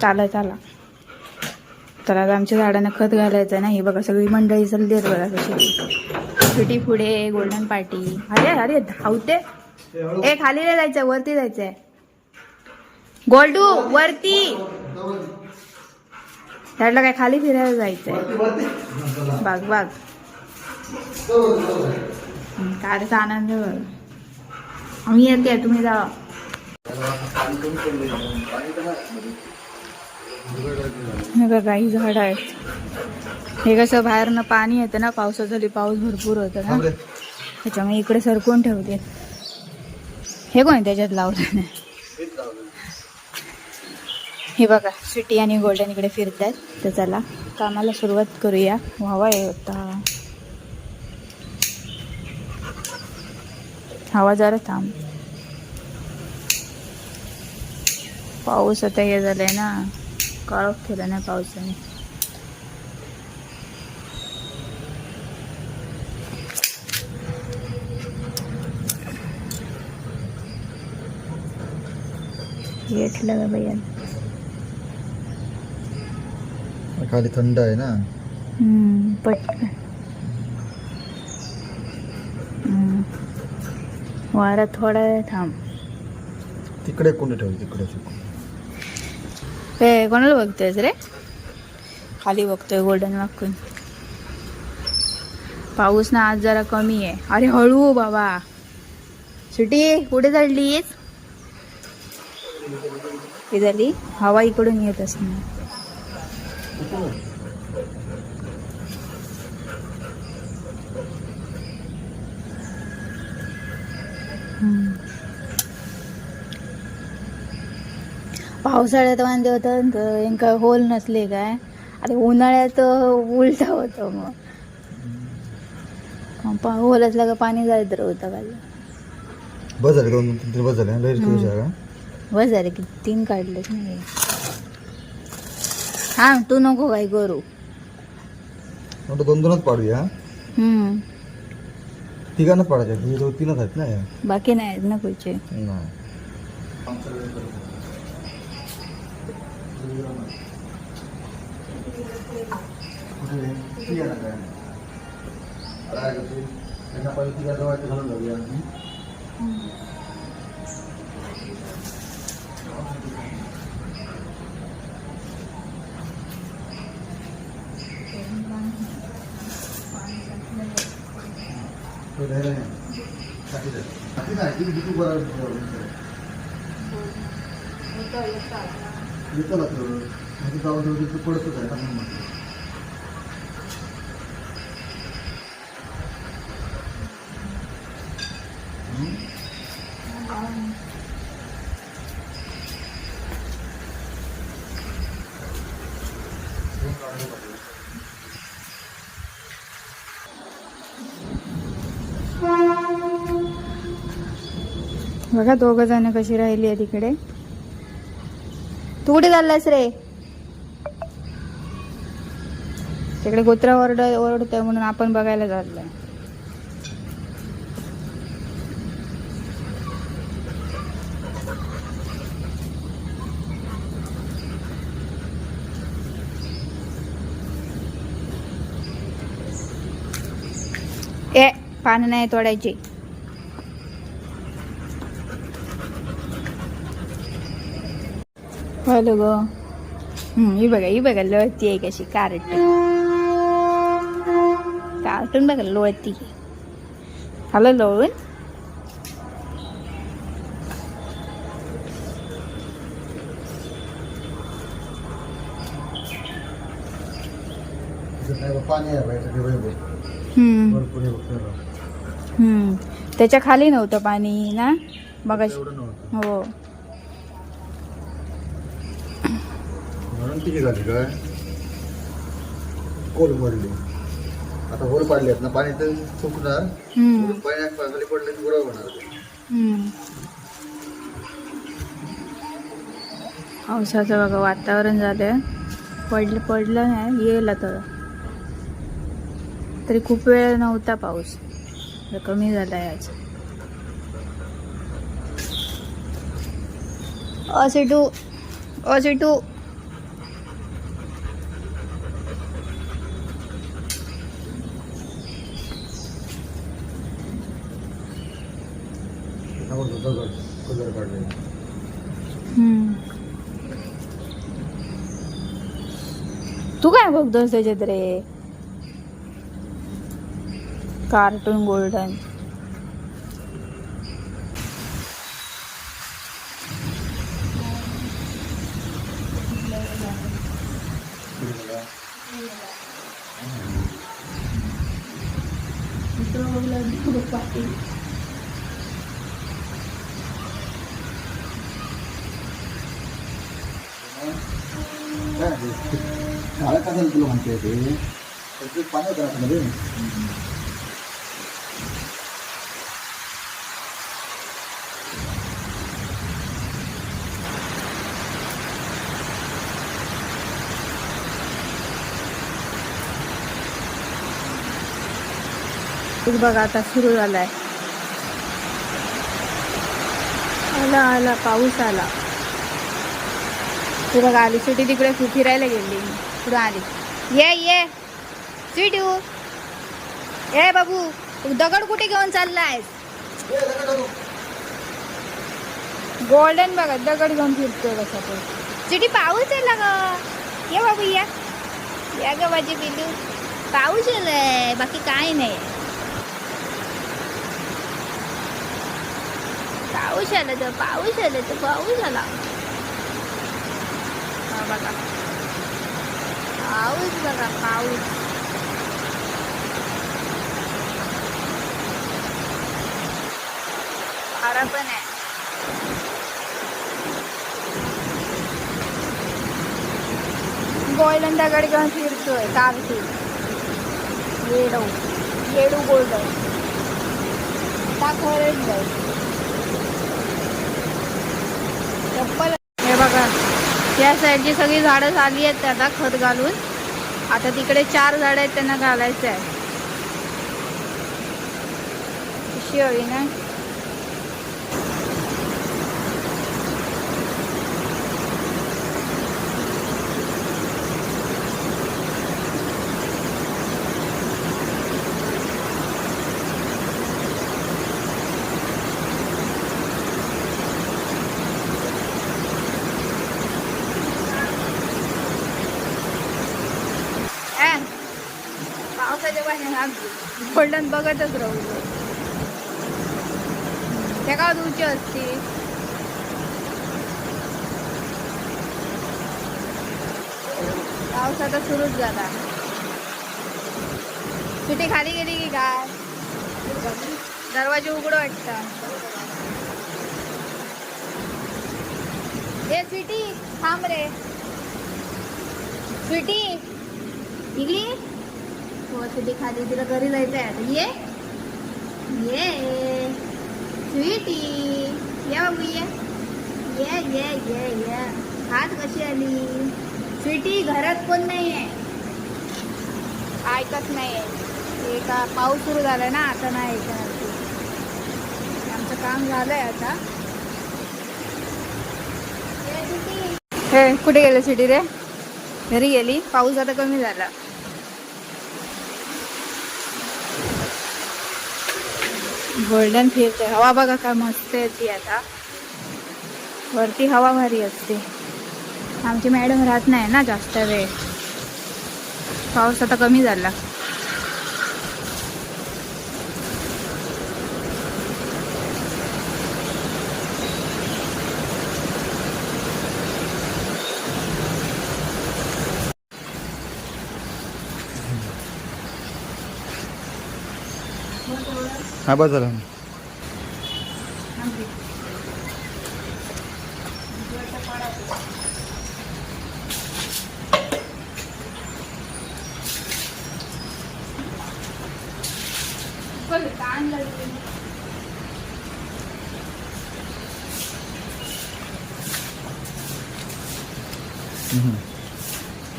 चाला चाला. तर आता आमच्या झाडांना खत घालायचं आहे ना बघा सगळी मंडळी चालली आहेत बघा कशी. पिटी पुढे गोल्डन पार्टी अरे अरे धावते ए खाली नाही जायचं वरती जायचंय. गोल्डू वरती. त्याला काय खाली फिरायला जायचंय? बाग बाग हम्म, आनंद. बघ. आम्ही येते तुम्ही जा. हे बघा ही झाड आहेत हे कसं बाहेरनं पाणी येतं ना पावसात झाली पाऊस भरपूर होतं ना. त्याच्यामुळे इकडे सरकवून ठेवते. हे कोण त्याच्यात लावलं नाही हे बघा सिटी आणि गोल्डन इकडे फिरतात तर चला कामाला सुरुवात करूया. व्हावा होता हवा जरा थांब. पाऊस आता हे झालंय ना. काळोख केला नाही पावसाने. येठलं भैया. खाली थंड आहे ना? हम्म, पटकन. वारा थोडा थांब. तिकडे कोणी ठेवली? तिकडे हे कोणाला बघतोयस रे खाली बघतोय गोल्डन वाकून पाऊस ना आज जरा कमी आहे अरे हळू बाबा सुटी कुठे चढलीस ही झाली हवा इकडून येत असणार पावसाळ्यात वांदे होतं तर काय होल नसले काय? आता उन्हाळ्यात उलटा होतं मग. होल असला का पाणी होतं बस झाले बस झाले लई दिवस आहे का? बस झाले की तीन काढलेच नाही हा तू नको काय करू. दोन दोनच पाडूया. तिघांना पाडायच्या तीनच आहेत. ना बाकी नाही ना कुठचे त्यांना पहिले तिला डोळ्याचे घालून जाऊया Tapi nah, itu म्हणजे जाऊन तिथं पडतच आहे म्हणून म्हटलं. बघा दोघं जण कशी राहिली आहे तिकडे तू कुठे चाललास रे? तिकडे गोत्रा ओरड ओरडतोय म्हणून आपण बघायला चाललोय. ए पानं नाही तोडायचे. हॅलो ग. ही बघा ही बघा लोळती आहे कशी कार्टून कार्टून बघा लोळती. हॅलो लोळून. त्याच्याखाली नव्हतं पाणी ना? बघा हो म्हणून किती झाली काय? कोल मरली आता होल पाडली आहेत ना पाणी तर हम्म, पाणी खाली पडलं की होणार. पावसाचं बघा वातावरण झालं पडलं पडलं नाही येईल आता. तरी खूप वेळ नव्हता पाऊस. कमी झालाय आज. अ सिटू अ सिटू आवडतो दगड कलर काढले. हम्म. तू काय बघतोस त्याच्यात रे? कार्टून गोल्डन शाळा कशाला तुला म्हणते ते त्याचं पाणी होतं ना मध्ये तू बघा आता सुरू झालाय. आला आला पाऊस आला. तू बघा आली. सुटी तिकडे फिरायला गेली. पुढे आली. ये ये. स्वीटू ए बाबू दगड कुठे घेऊन चाललाय गोल्डन बघा दगड घेऊन फिरतोय कसा तो. चिटी पाऊस आहे ग. ये बाबू या. या ग माझी बिलू पाऊस आलाय. बाकी काय नाही. पाऊस आला तर पाऊस आला तर पाऊस आला. हा बघा पाऊस बघा पाऊस वारा पण आहे गोल्डन दगड घेऊन फिरतोय कारती येडू येडू गोल्डन दाखवलेच जाईल चप्पल हे बघा या साईडची सगळी झाडं झाली आहेत आता खत घालून. आता तिकडे चार झाडं आहेत त्यांना घालायचं आहे. कशी हवी ना ए, पावसाच्या गोल्डन बघतच राहू. त्या काळात दूरची असते. पाऊस आता सुरूच झाला. सुटी खाली गेली की काय? दरवाजे उघड वाटत. ए स्वीटी थांब रे. स्वीटी इकडे हो स्वीटी खाली तिला घरी जायचं आहे आता ये ये स्वीटी ये बाबू ये? ये ये ये ये हात कशी आली? स्वीटी घरात कोण नाही आहे ऐकत नाही आहे का पाऊस सुरू झाला ना आता नाही ऐकणार आमचं काम झालंय आता. हे कुठे गेलं सिटी रे? घरी गेली. पाऊस आता कमी झाला. गोल्डन फिरते हवा बघा काय मस्त येते आता. वरती हवा भारी असते. आमची मॅडम राहत नाही ना जास्त वेळ. पाऊस आता कमी झाला. हा बस झाला.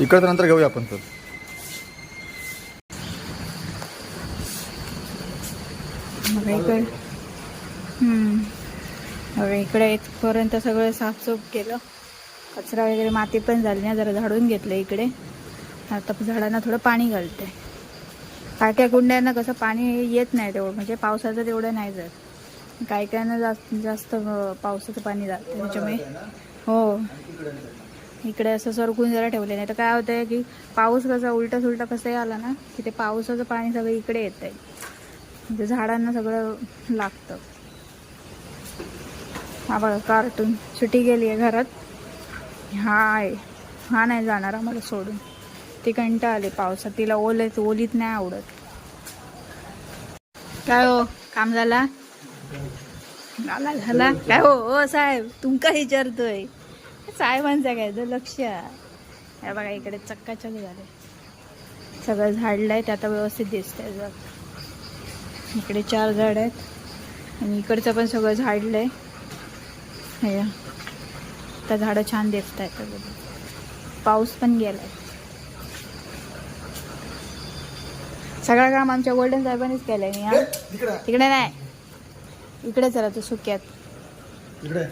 इकडचं नंतर घेऊया आपण सर. मग इकडे. हम्म. बघा इकडे इथपर्यंत सगळं साफसूफ केलं. कचरा वगैरे माती पण झाली ना जरा झाडून घेतलं इकडे. आता झाडांना थोडं पाणी घालते काय काय कुंड्यांना कसं पाणी येत नाही तेवढं म्हणजे पावसाचं तेवढं नाही जात. काय काय ना जास्त जास्त पावसाचं पाणी जातं त्याच्यामुळे. हो. इकडे असं सरकून जरा ठेवले नाही तर काय होतंय की पाऊस कसा उलटा सुलटा कसंही आला ना की ते पावसाचं पाणी सगळं इकडे येत आहे म्हणजे झाडांना सगळं लागतं. हा बघा कार्टून सुटी गेली आहे घरात. हा आहे हा नाही जाणार आम्हाला सोडून. ती कंटा आली पावसात तिला ओलेत ओलीत नाही आवडत. काय हो काम झाला? झाला झाला. काय हो हो साहेब तुमका विचारतोय? साहेबांचा काय तर लक्ष. बघा इकडे चक्काचक झाले. सगळं झाडलंय ते आता व्यवस्थित दिसतंय जर इकडे चार झाड आहेत. आणि इकडचं पण सगळं झाडलं आहे हे त्या झाडं छान दिसत आहेत पाऊस पण गेलाय. सगळं काम आमच्या गोल्डन साहेबांनीच केलंय. मी हा. तिकडे. नाही. इकडे चला तू सुक्यात. इकडे.